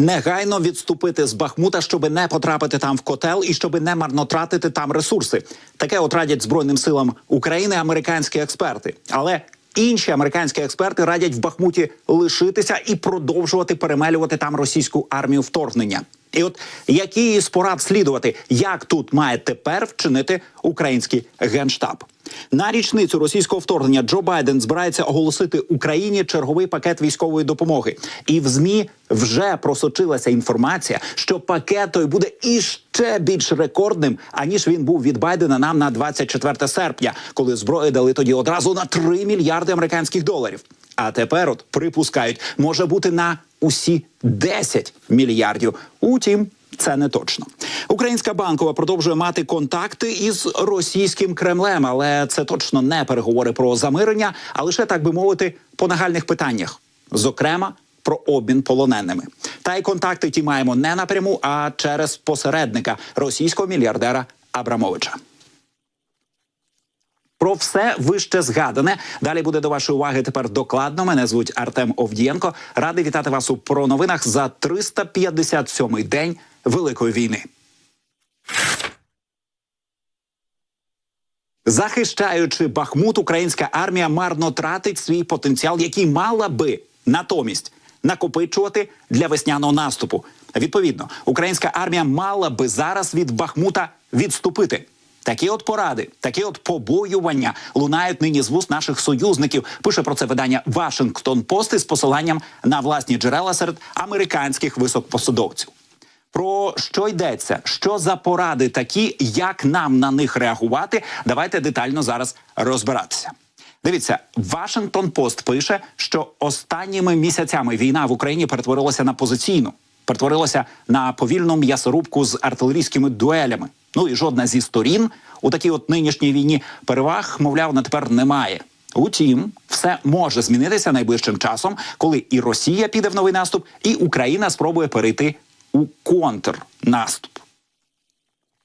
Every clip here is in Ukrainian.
негайно відступити з Бахмута, щоб не потрапити там в котел і щоб не марнотратити там ресурси. Таке от радять збройним силам України американські експерти. Але інші американські експерти радять в Бахмуті лишитися і продовжувати перемелювати там російську армію вторгнення. І от які із порад слідувати, як тут має тепер вчинити український генштаб? На річницю російського вторгнення Джо Байден збирається оголосити Україні черговий пакет військової допомоги. І в змі вже просочилася інформація, що пакет той буде іще більш рекордним, аніж він був від Байдена нам на 24 серпня, коли зброї дали тоді одразу на 3 мільярди американських доларів. А тепер от припускають, може бути на усі 10 мільярдів. Утім, це не точно. Українська банкова продовжує мати контакти із російським Кремлем, але це точно не переговори про замирення, а лише так би мовити, по нагальних питаннях, зокрема про обмін полоненими. Та й контакти ті маємо не напряму, а через посередника російського мільярдера Абрамовича. Про все вище згадане. Далі буде до вашої уваги тепер докладно. Мене звуть Артем Овдієнко. Радий вітати вас у про новинах за 357-й день Великої війни. Захищаючи Бахмут, українська армія марно тратить свій потенціал, який мала би натомість накопичувати для весняного наступу. Відповідно, українська армія мала би зараз від Бахмута відступити. Такі от поради, такі от побоювання лунають нині з вуст наших союзників. Пише про це видання Вашингтон Пост із посиланням на власні джерела серед американських високопосадовців. Про що йдеться? Що за поради такі, як нам на них реагувати? Давайте детально зараз розбиратися. Дивіться, Вашингтон Пост пише, що останніми місяцями війна в Україні перетворилася на позиційну, перетворилася на повільну м'ясорубку з артилерійськими дуелями. Ну і жодна зі сторін у такій от нинішній війні переваг, мовляв, на тепер немає. Утім, все може змінитися найближчим часом, коли і Росія піде в новий наступ, і Україна спробує перейти у контрнаступ.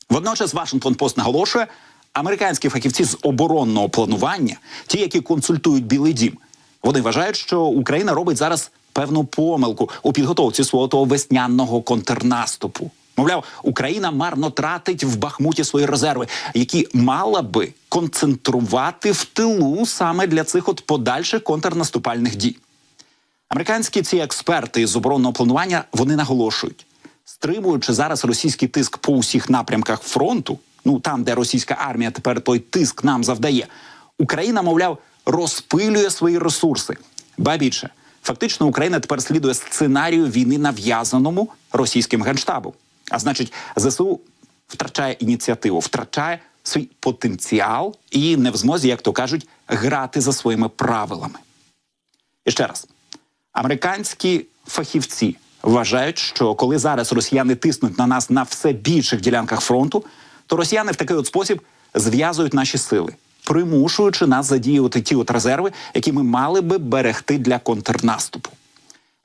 Водночас Вашингтон Пост наголошує, американські фахівці з оборонного планування, ті, які консультують Білий Дім, вони вважають, що Україна робить зараз певну помилку у підготовці свого того весняного контрнаступу. Мовляв, Україна марно тратить в Бахмуті свої резерви, які мала би концентрувати в тилу саме для цих от подальших контрнаступальних дій. Американські ці експерти з оборонного планування вони наголошують, стримуючи зараз російський тиск по усіх напрямках фронту, ну там, де російська армія тепер той тиск нам завдає, Україна, мовляв, розпилює свої ресурси. Ба більше, фактично, Україна тепер слідує сценарію війни нав'язаному російським генштабом. А значить, ЗСУ втрачає ініціативу, втрачає свій потенціал і не в змозі, як то кажуть, грати за своїми правилами. І ще раз, американські фахівці вважають, що коли зараз росіяни тиснуть на нас на все більших ділянках фронту, то росіяни в такий от спосіб зв'язують наші сили, примушуючи нас задіювати ті от резерви, які ми мали би берегти для контрнаступу.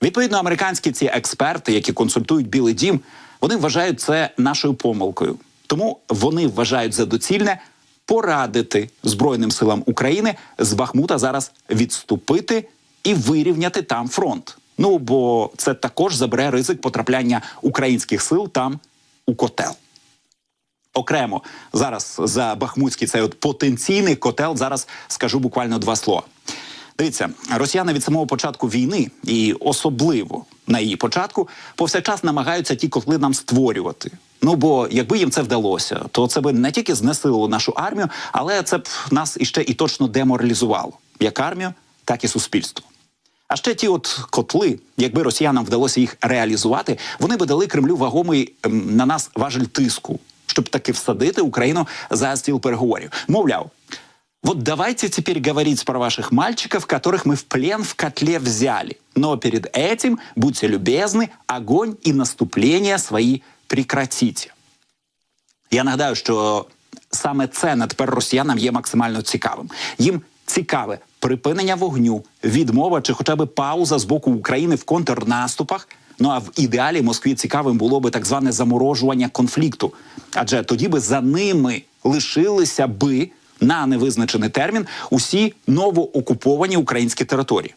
Відповідно, американські ці експерти, які консультують Білий Дім, вони вважають це нашою помилкою. Тому вони вважають за доцільне порадити Збройним силам України з Бахмута зараз відступити і вирівняти там фронт. Ну бо це також забере ризик потрапляння українських сил там у котел. Окремо зараз за Бахмутський цей от потенційний котел. Зараз скажу буквально два слова. Дивіться, росіяни від самого початку війни, і особливо на її початку, повсякчас намагаються ті котли нам створювати. Ну бо якби їм це вдалося, то це би не тільки знесилило нашу армію, але це б нас іще і точно деморалізувало як армію, так і суспільство. А ще ті от котли, якби росіянам вдалося їх реалізувати, вони би дали Кремлю вагомий ем, на нас важель тиску, щоб таки всадити Україну за стіл переговорів. Мовляв, вот давайте теперь говорить про ваших мальчиков, которых мы в плен в котле взяли. Но перед этим, будьте любезны, огонь и наступление свои прекратите. Я нагадаю, що саме це на тепер росіянам є максимально цікавим. Їм цікаве припинення вогню, відмова чи хоча б пауза з боку України в контрнаступах. Ну а в ідеалі Москві цікавим було би так зване заморожування конфлікту, адже тоді би за ними лишилися би на невизначений термін усі новоокуповані українські території.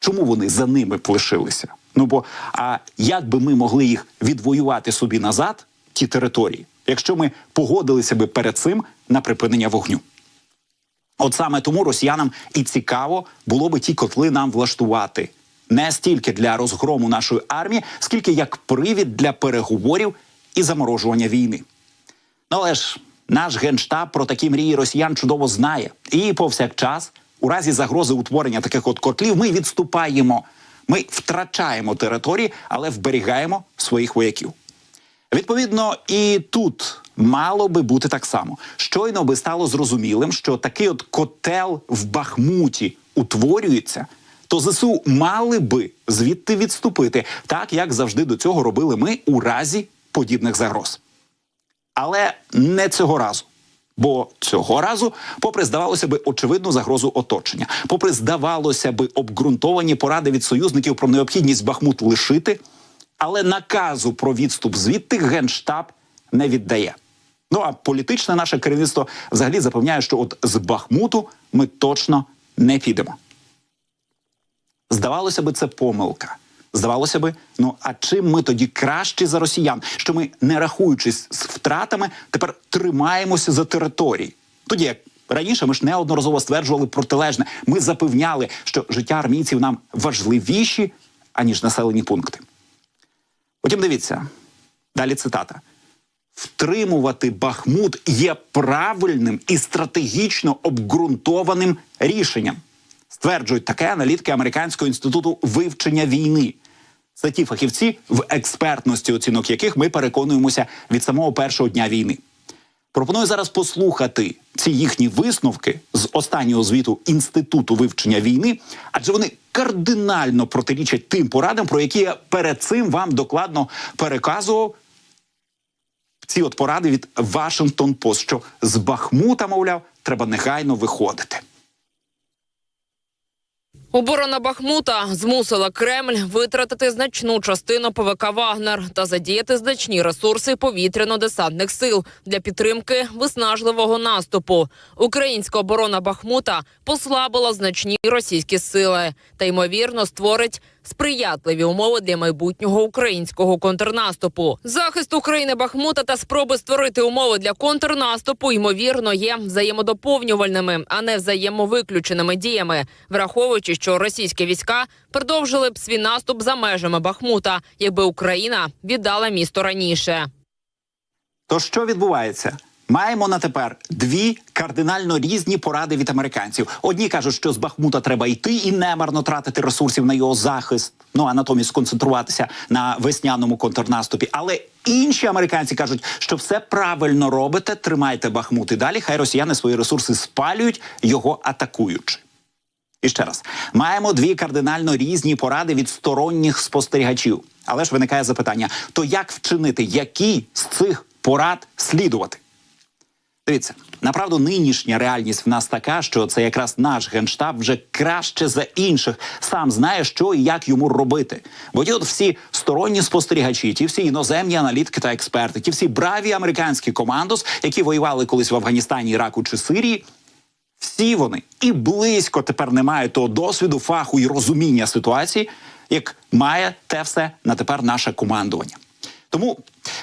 Чому вони за ними плешилися? Ну бо а як би ми могли їх відвоювати собі назад, ті території, якщо ми погодилися би перед цим на припинення вогню? От саме тому росіянам і цікаво було би ті котли нам влаштувати не стільки для розгрому нашої армії, скільки як привід для переговорів і заморожування війни. Ну але ж наш генштаб про такі мрії росіян чудово знає. І повсякчас, у разі загрози утворення таких от котлів, ми відступаємо, ми втрачаємо території, але вберігаємо своїх вояків. Відповідно, і тут мало би бути так само. Щойно би стало зрозумілим, що такий от котел в Бахмуті утворюється, то ЗСУ мали би звідти відступити, так як завжди до цього робили ми у разі подібних загроз. Але не цього разу. Бо цього разу, попри здавалося би, очевидну загрозу оточення, попри здавалося би, обґрунтовані поради від союзників про необхідність Бахмут лишити, але наказу про відступ звідти генштаб не віддає. Ну а політичне наше керівництво взагалі запевняє, що от з Бахмуту ми точно не підемо. Здавалося би, це помилка. Здавалося би, ну а чим ми тоді кращі за росіян, що ми, не рахуючись з втратами, тепер тримаємося за території. Тоді як раніше ми ж неодноразово стверджували протилежне. Ми запевняли, що життя армійців нам важливіші, аніж населені пункти. Потім дивіться, далі цитата. Втримувати Бахмут є правильним і стратегічно обґрунтованим рішенням. Стверджують таке аналітики Американського інституту вивчення війни. Це ті фахівці, в експертності оцінок яких ми переконуємося від самого першого дня війни. Пропоную зараз послухати ці їхні висновки з останнього звіту Інституту вивчення війни, адже вони кардинально протирічать тим порадам, про які я перед цим вам докладно переказував. Ці от поради від Вашингтон Пост, що з Бахмута, мовляв, треба негайно виходити. Оборона Бахмута змусила Кремль витратити значну частину ПВК Вагнер та задіяти значні ресурси повітряно-десантних сил для підтримки виснажливого наступу. Українська оборона Бахмута послабила значні російські сили та ймовірно створить сприятливі умови для майбутнього українського контрнаступу. Захист України Бахмута та спроби створити умови для контрнаступу ймовірно є взаємодоповнювальними, а не взаємовиключеними діями, враховуючи, що російські війська продовжили б свій наступ за межами Бахмута, якби Україна віддала місто раніше. То що відбувається? Маємо на тепер дві кардинально різні поради від американців. Одні кажуть, що з Бахмута треба йти і не марно тратити ресурсів на його захист. Ну а натомість сконцентруватися на весняному контрнаступі. Але інші американці кажуть, що все правильно робите, тримайте Бахмут і далі. Хай росіяни свої ресурси спалюють, його атакуючи. І ще раз маємо дві кардинально різні поради від сторонніх спостерігачів. Але ж виникає запитання: то як вчинити, які з цих порад слідувати? Дивіться, направду нинішня реальність в нас така, що це якраз наш генштаб вже краще за інших сам знає, що і як йому робити. Бо ті от всі сторонні спостерігачі, ті всі іноземні аналітики та експерти, ті всі браві американські командос, які воювали колись в Афганістані, Іраку чи Сирії. Всі вони і близько тепер не мають того досвіду, фаху і розуміння ситуації, як має те все на тепер наше командування. Тому,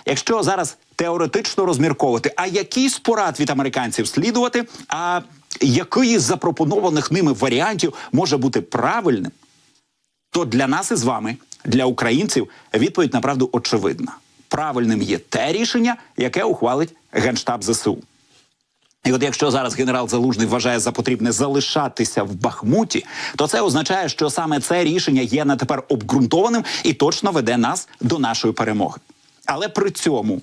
якщо зараз теоретично розмірковувати, а який порад від американців слідувати, а який з запропонованих ними варіантів може бути правильним, то для нас із вами, для українців, відповідь направду очевидна. Правильним є те рішення, яке ухвалить Генштаб ЗСУ. І от якщо зараз генерал Залужний вважає за потрібне залишатися в Бахмуті, то це означає, що саме це рішення є на тепер обґрунтованим і точно веде нас до нашої перемоги. Але при цьому,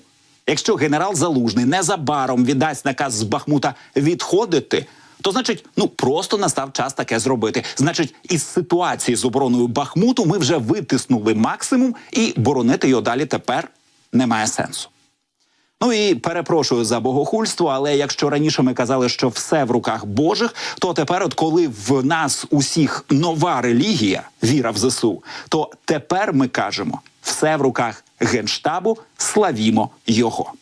якщо генерал Залужний незабаром віддасть наказ з Бахмута відходити, то значить, ну просто настав час таке зробити. Значить, із ситуації з обороною Бахмуту ми вже витиснули максимум, і боронити його далі тепер немає сенсу. Ну і перепрошую за богохульство, але якщо раніше ми казали, що все в руках Божих, то тепер, от коли в нас усіх нова релігія, віра в ЗСУ, то тепер ми кажемо все в руках генштабу, славімо його.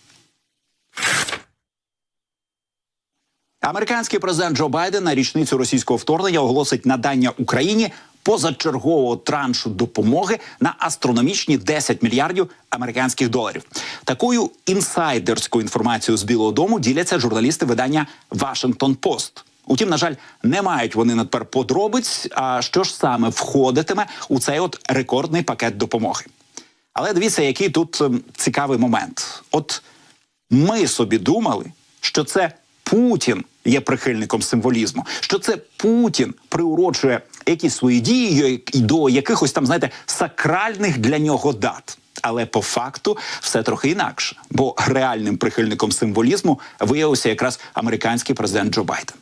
Американський президент Джо Байден на річницю російського вторгнення оголосить надання Україні позачергового траншу допомоги на астрономічні 10 мільярдів американських доларів. Такою інсайдерською інформацією з Білого Дому діляться журналісти видання Вашингтон Пост. Утім, на жаль, не мають вони на тепер подробиць. А що ж саме входитиме у цей от рекордний пакет допомоги? Але дивіться, який тут ем, цікавий момент. От ми собі думали, що це Путін є прихильником символізму, що це Путін приурочує якісь свої дії до якихось там, знаєте, сакральних для нього дат. Але по факту все трохи інакше, бо реальним прихильником символізму виявився якраз американський президент Джо Байден.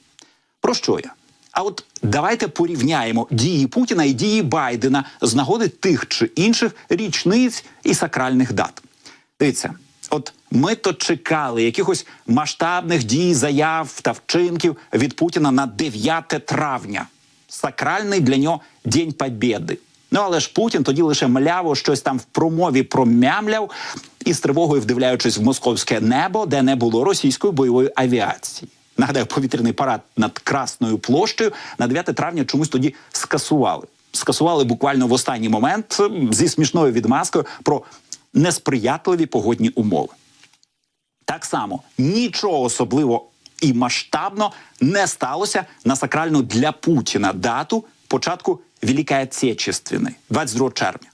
Про що я? А от давайте порівняємо дії Путіна і дії Байдена з нагоди тих чи інших річниць і сакральних дат. Дивіться, от ми то чекали якихось масштабних дій, заяв та вчинків від Путіна на 9 травня. Сакральний для нього День Побєди. Ну але ж Путін тоді лише мляво щось там в промові промямляв і з тривогою вдивляючись в московське небо, де не було російської бойової авіації. Нагадаю, повітряний парад над Красною площею на 9 травня чомусь тоді скасували. Скасували буквально в останній момент зі смішною відмазкою про несприятливі погодні умови. Так само нічого особливо і масштабно не сталося на сакральну для Путіна дату початку Великої Отечественної, 22 червня.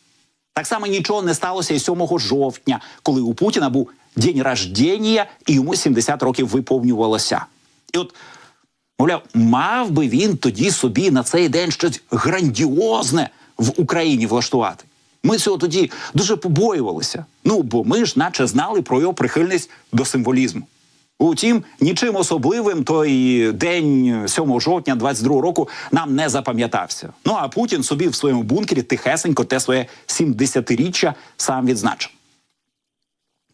Так само нічого не сталося і 7 жовтня, коли у Путіна був день рождення і йому 70 років виповнювалося. І от, мовляв, мав би він тоді собі на цей день щось грандіозне в Україні влаштувати. Ми цього тоді дуже побоювалися. Ну, бо ми ж наче знали про його прихильність до символізму. Утім, нічим особливим той день 7 жовтня 22 року нам не запам'ятався. Ну а Путін собі в своєму бункері тихесенько те своє 70-річчя сам відзначив.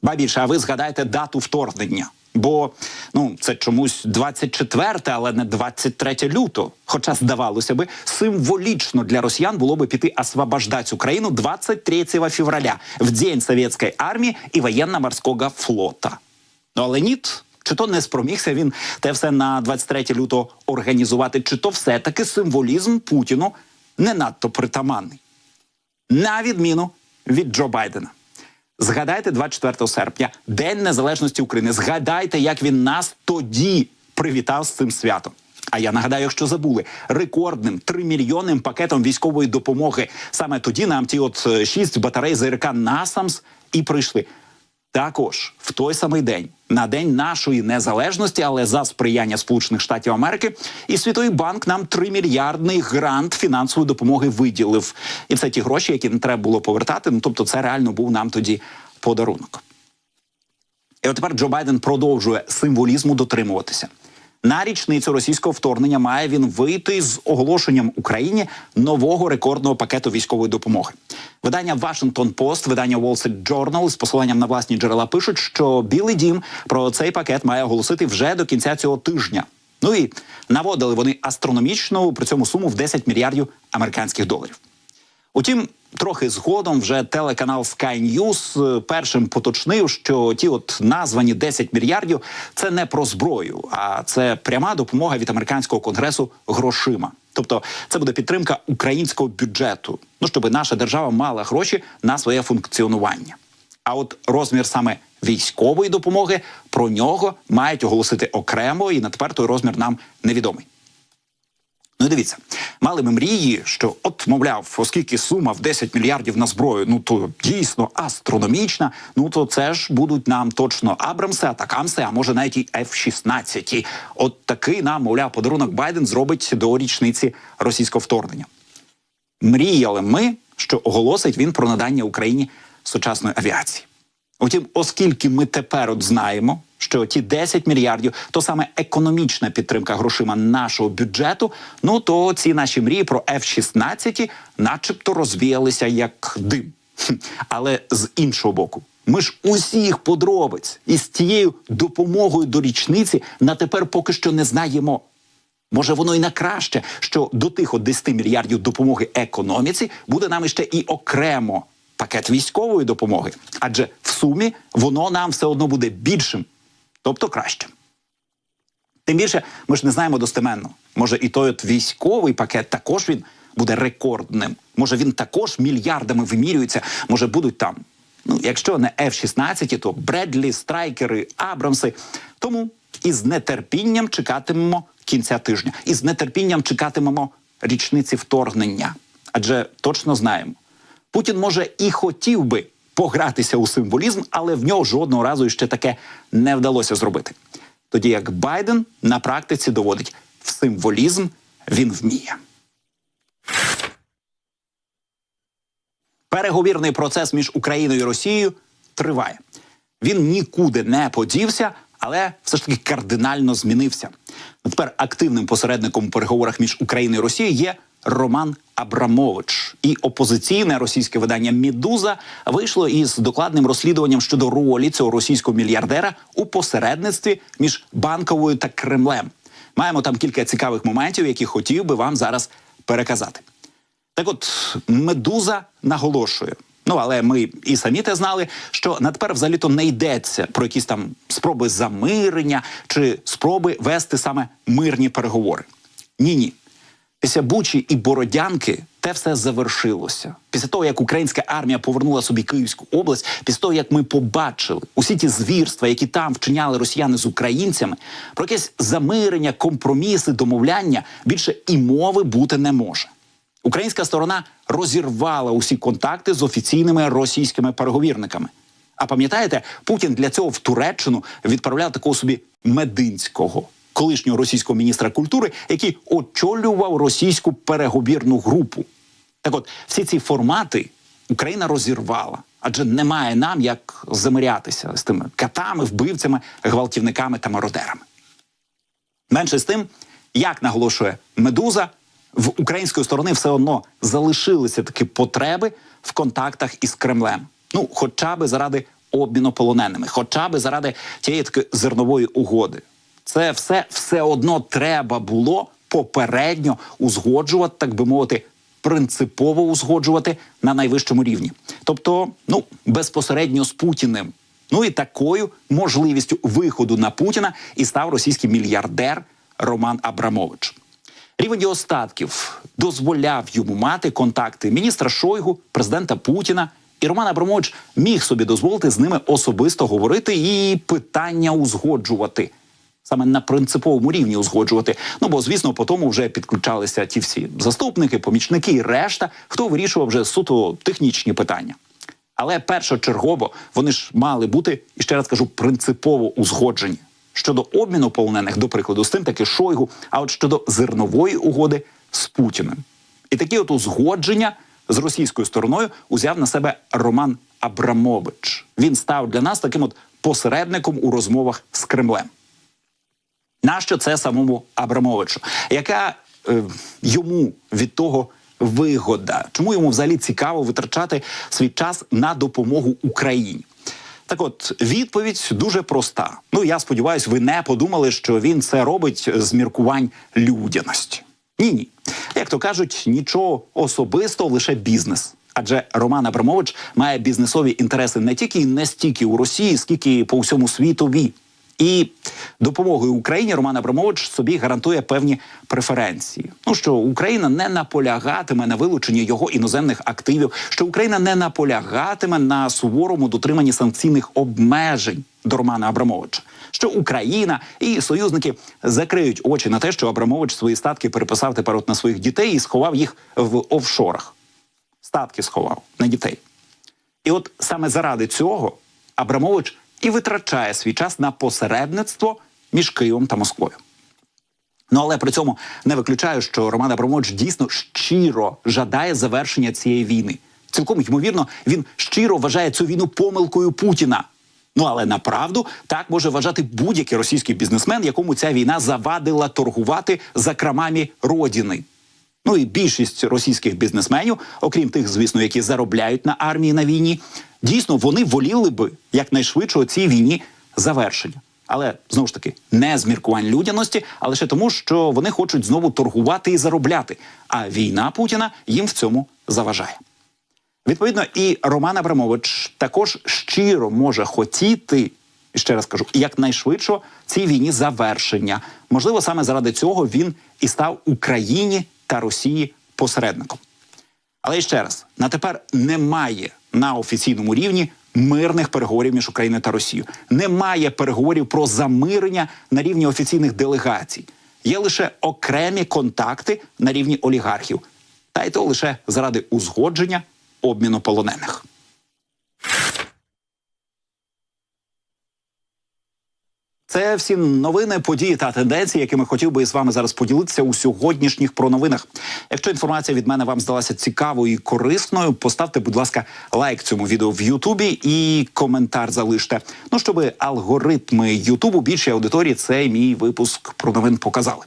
Ба більше, а ви згадайте дату вторгнення. Бо ну це чомусь 24, але не 23 лютого. Хоча здавалося би, символічно для росіян було би піти освобождати Україну 23 февраля, в день совєтської армії і воєнно-морського флота. Ну але ні, чи то не спромігся він те все на 23 лютого організувати, чи то все-таки символізм Путіну не надто притаманний. На відміну від Джо Байдена. Згадайте 24 серпня, День Незалежності України. Згадайте, як він нас тоді привітав з цим святом. А я нагадаю, якщо забули рекордним 3 мільйонним пакетом військової допомоги. Саме тоді нам ті от е, шість батарей ЗРК Насамс і прийшли. Також в той самий день, на день нашої незалежності, але за сприяння Сполучених Штатів Америки, і Світовий банк нам 3 мільярдний грант фінансової допомоги виділив. І це ті гроші, які не треба було повертати. Ну тобто, це реально був нам тоді подарунок. І от тепер Джо Байден продовжує символізму дотримуватися. На річницю російського вторгнення має він вийти з оголошенням Україні нового рекордного пакету військової допомоги. Видання Washington Post, видання Wall Street Journal з посиланням на власні джерела пишуть, що Білий Дім про цей пакет має оголосити вже до кінця цього тижня. Ну і наводили вони астрономічну при цьому суму в 10 мільярдів американських доларів. Утім, трохи згодом вже телеканал Sky News е, першим поточнив, що ті от названі 10 мільярдів це не про зброю, а це пряма допомога від американського конгресу грошима. Тобто, це буде підтримка українського бюджету. Ну щоб наша держава мала гроші на своє функціонування. А от розмір саме військової допомоги про нього мають оголосити окремо, і на тепер той розмір нам невідомий. Ну і дивіться, мали ми мрії, що от, мовляв, оскільки сума в 10 мільярдів на зброю, ну то дійсно астрономічна. Ну то це ж будуть нам точно Абрамси, Атакамси, а може навіть і F-16. От такий нам, мовляв, подарунок Байден зробить до річниці російського вторгнення. Мріяли ми, що оголосить він про надання Україні сучасної авіації. Утім, оскільки ми тепер от знаємо, що ті 10 мільярдів то саме економічна підтримка грошима нашого бюджету, ну то ці наші мрії про F-16 начебто розвіялися як дим. Але з іншого боку, ми ж усіх подробиць із тією допомогою до річниці на тепер поки що не знаємо. Може, воно і на краще, що до тих от 10 мільярдів допомоги економіці буде нам іще і окремо пакет військової допомоги, адже в сумі воно нам все одно буде більшим, тобто кращим. Тим більше, ми ж не знаємо достеменно. Може, і той от військовий пакет також він буде рекордним. Може він також мільярдами вимірюється. Може будуть там. Ну, якщо не F-16, то Бредлі, Страйкери, Абрамси. Тому із нетерпінням чекатимемо кінця тижня. І з нетерпінням чекатимемо річниці вторгнення. Адже точно знаємо, Путін може і хотів би погратися у символізм, але в нього жодного разу ще таке не вдалося зробити. Тоді як Байден на практиці доводить, в символізм він вміє. Переговірний процес між Україною і Росією триває. Він нікуди не подівся, але все ж таки кардинально змінився. Тепер активним посередником у переговорах між Україною і Росією є Роман Абрамович. І опозиційне російське видання Мідуза вийшло із докладним розслідуванням щодо ролі цього російського мільярдера у посередництві між банковою та Кремлем. Маємо там кілька цікавих моментів, які хотів би вам зараз переказати. Так от медуза наголошує. Ну але ми і самі те знали, що на тепер взагалі-то не йдеться про якісь там спроби замирення чи спроби вести саме мирні переговори. Ні, ні. Після Бучі і Бородянки те все завершилося. Після того, як українська армія повернула собі Київську область, після того, як ми побачили усі ті звірства, які там вчиняли росіяни з українцями, про якесь замирення, компроміси, домовляння більше і мови бути не може. Українська сторона розірвала усі контакти з офіційними російськими переговірниками. А пам'ятаєте, Путін для цього в Туреччину відправляв такого собі мединського, колишнього російського міністра культури, який очолював російську переговірну групу. Так от, всі ці формати Україна розірвала, адже немає нам як замирятися з тими катами, вбивцями, гвалтівниками та мародерами. Менше з тим, як наголошує Медуза, в української сторони все одно залишилися такі потреби в контактах із Кремлем. Ну, хоча би заради обміну полоненими, хоча би заради тієї таки зернової угоди. Це все все одно треба було попередньо узгоджувати, так би мовити, принципово узгоджувати на найвищому рівні. Тобто, ну безпосередньо з Путіним. Ну і такою можливістю виходу на Путіна і став російський мільярдер Роман Абрамович. Рівень його дозволяв йому мати контакти міністра Шойгу, президента Путіна. І Роман Абрамович міг собі дозволити з ними особисто говорити і питання узгоджувати. Саме на принциповому рівні узгоджувати. Ну бо, звісно, по тому вже підключалися ті всі заступники, помічники і решта, хто вирішував вже суто технічні питання. Але першочергово вони ж мали бути, і ще раз кажу, принципово узгоджені щодо обміну полонених, до прикладу, з тим таки Шойгу, а от щодо зернової угоди з Путіним. І такі от узгодження з російською стороною узяв на себе Роман Абрамович. Він став для нас таким от посередником у розмовах з Кремлем. Нащо це самому Абрамовичу? Яка е, йому від того вигода? Чому йому взагалі цікаво витрачати свій час на допомогу Україні? Так, от відповідь дуже проста. Ну я сподіваюся, ви не подумали, що він це робить з міркувань людяності. Ні, ні. Як то кажуть, нічого особистого, лише бізнес. Адже Роман Абрамович має бізнесові інтереси не тільки і не стільки у Росії, скільки по всьому світові. І допомогою Україні Роман Абрамович собі гарантує певні преференції. Ну що Україна не наполягатиме на вилученні його іноземних активів, що Україна не наполягатиме на суворому дотриманні санкційних обмежень до Романа Абрамовича. Що Україна і союзники закриють очі на те, що Абрамович свої статки переписав тепер от на своїх дітей і сховав їх в офшорах. Статки сховав на дітей. І от саме заради цього Абрамович і витрачає свій час на посередництво між Києвом та Москвою. Ну але при цьому не виключаю, що Роман Абрамович дійсно щиро жадає завершення цієї війни. Цілком ймовірно, він щиро вважає цю війну помилкою Путіна. Ну але направду так може вважати будь-який російський бізнесмен, якому ця війна завадила торгувати закромами родини. Ну і більшість російських бізнесменів, окрім тих, звісно, які заробляють на армії на війні, дійсно вони воліли би якнайшвидше цій війні завершення. Але знову ж таки не з міркувань людяності, а лише тому, що вони хочуть знову торгувати і заробляти. А війна Путіна їм в цьому заважає. Відповідно, і Роман Абрамович також щиро може хотіти, ще раз кажу, якнайшвидше цій війні завершення. Можливо, саме заради цього він і став Україні та Росії посередником. Але ще раз, на тепер немає на офіційному рівні мирних переговорів між Україною та Росією. Немає переговорів про замирення на рівні офіційних делегацій. Є лише окремі контакти на рівні олігархів, та й то лише заради узгодження обміну полонених. Це всі новини, події та тенденції, якими хотів би із вами зараз поділитися у сьогоднішніх проновинах. Якщо інформація від мене вам здалася цікавою і корисною, поставте, будь ласка, лайк цьому відео в Ютубі і коментар залиште. Ну щоб алгоритми Ютубу більшій аудиторії цей мій випуск про новин показали.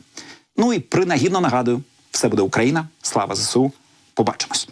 Ну і принагідно нагадую, все буде Україна. Слава ЗСУ. Побачимось.